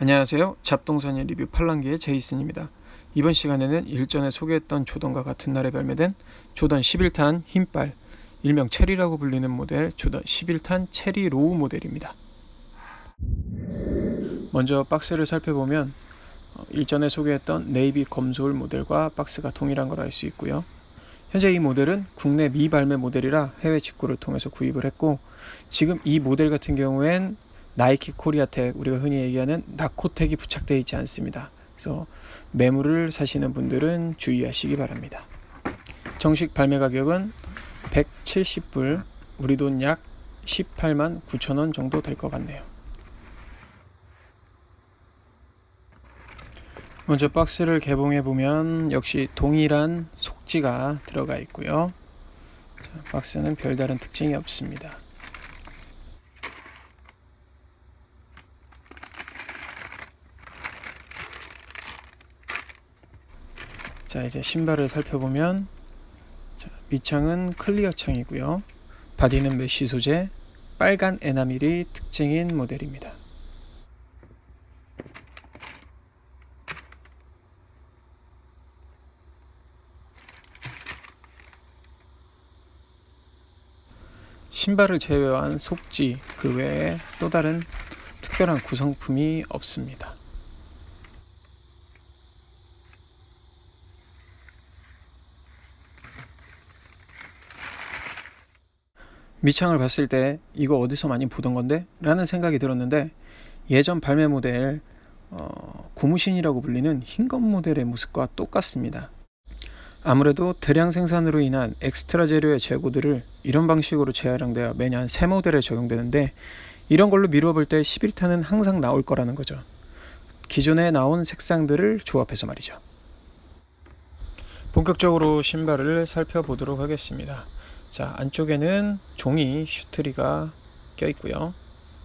안녕하세요. 잡동사니 리뷰 팔랑기의 제이슨입니다. 이번 시간에는 일전에 소개했던 조던과 같은 날에 발매된 조던 11탄 흰빨, 일명 체리라고 불리는 모델 조던 11탄 체리 로우 모델입니다. 먼저 박스를 살펴보면 어, 일전에 소개했던 네이비 검소울 모델과 박스가 동일한 걸 알 수 있고요. 현재 이 모델은 국내 미발매 모델이라 해외 직구를 통해서 구입을 했고 지금 이 모델 같은 경우엔 나이키 코리아텍 우리가 흔히 얘기하는 나코텍이 부착되어 있지 않습니다. 그래서 매물을 사시는 분들은 주의하시기 바랍니다. 정식 발매 가격은 170불, 우리 돈 약 18만 9천 원 정도 될 것 같네요. 먼저 박스를 개봉해 보면 역시 동일한 속지가 들어가 있고요. 자, 박스는 별다른 특징이 없습니다. 자 이제 신발을 살펴보면 자, 밑창은 클리어 창이고요. 바디는 메쉬 소재, 빨간 에나밀이 특징인 모델입니다. 신발을 제외한 속지 그 외에 또 다른 특별한 구성품이 없습니다. 밑창을 봤을 때 이거 어디서 많이 보던 건데? 라는 생각이 들었는데 예전 발매 모델 어, 고무신이라고 불리는 흰검 모델의 모습과 똑같습니다. 아무래도 대량 생산으로 인한 엑스트라 재료의 재고들을 이런 방식으로 재활용되어 매년 새 모델에 적용되는데 이런 걸로 미루어 볼 때 11탄은 항상 나올 거라는 거죠. 기존에 나온 색상들을 조합해서 말이죠. 본격적으로 신발을 살펴보도록 하겠습니다. 자 안쪽에는 종이 슈트리가 껴 있고요.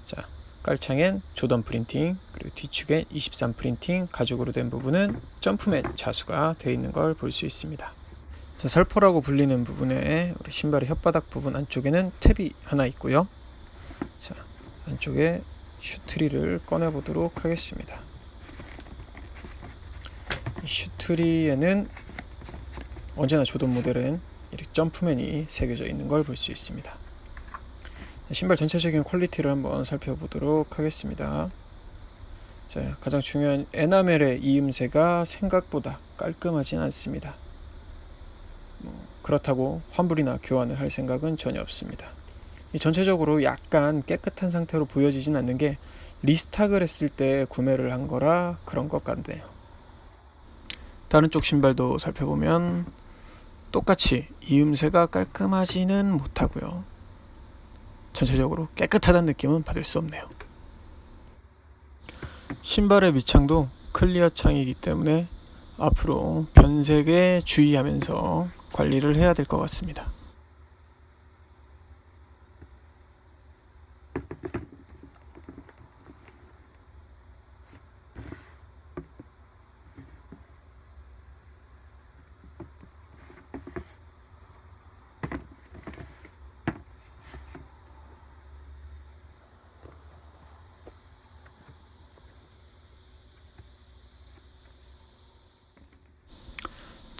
자 깔창엔 조던 프린팅 그리고 뒤축엔 23 프린팅 가죽으로 된 부분은 점프맨 자수가 되어 있는 걸 볼 수 있습니다. 자 살포라고 불리는 부분에 우리 신발의 혓바닥 부분 안쪽에는 탭이 하나 있고요. 자 안쪽에 슈트리를 꺼내 보도록 하겠습니다. 이 슈트리에는 언제나 조던 모델은 이렇게 점프맨이 새겨져 있는 걸 볼 수 있습니다. 신발 전체적인 퀄리티를 한번 살펴보도록 하겠습니다. 자, 가장 중요한 에나멜의 이음새가 생각보다 깔끔하진 않습니다. 뭐, 그렇다고 환불이나 교환을 할 생각은 전혀 없습니다. 전체적으로 약간 깨끗한 상태로 보여지진 않는 게 리스탁을 했을 때 구매를 한 거라 그런 것 같네요. 다른 쪽 신발도 살펴보면 똑같이 이음새가 깔끔하지는 못하고요. 전체적으로 깨끗하다는 느낌은 받을 수 없네요. 신발의 밑창도 클리어 창이기 때문에 앞으로 변색에 주의하면서 관리를 해야 될 것 같습니다.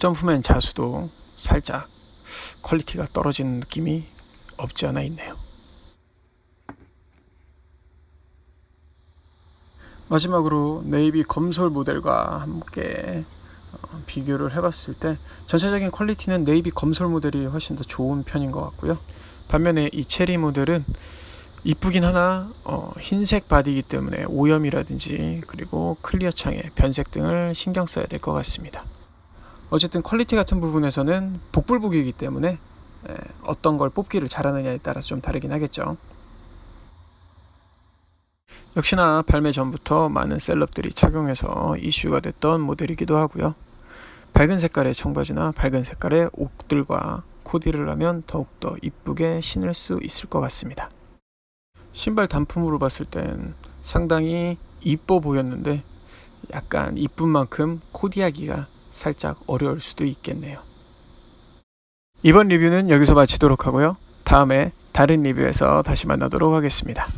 점프맨 자수도 살짝 퀄리티가 떨어지는 느낌이 없지 않아 있네요. 마지막으로 네이비 검솔 모델과 함께 어, 비교를 해봤을 때 전체적인 퀄리티는 네이비 검솔 모델이 훨씬 더 좋은 편인 것 같고요. 반면에 이 체리 모델은 이쁘긴 하나 어, 흰색 바디이기 때문에 오염이라든지 그리고 클리어 창에 변색 등을 신경 써야 될 것 같습니다. 어쨌든 퀄리티 같은 부분에서는 복불복이기 때문에 어떤 걸 뽑기를 잘하느냐에 따라서 좀 다르긴 하겠죠. 역시나 발매 전부터 많은 셀럽들이 착용해서 이슈가 됐던 모델이기도 하고요. 밝은 색깔의 청바지나 밝은 색깔의 옷들과 코디를 하면 더욱더 이쁘게 신을 수 있을 것 같습니다. 신발 단품으로 봤을 땐 상당히 이뻐 보였는데 약간 이쁜 만큼 코디하기가 살짝 어려울 수도 있겠네요. 이번 리뷰는 여기서 마치도록 하고요. 다음에 다른 리뷰에서 다시 만나도록 하겠습니다.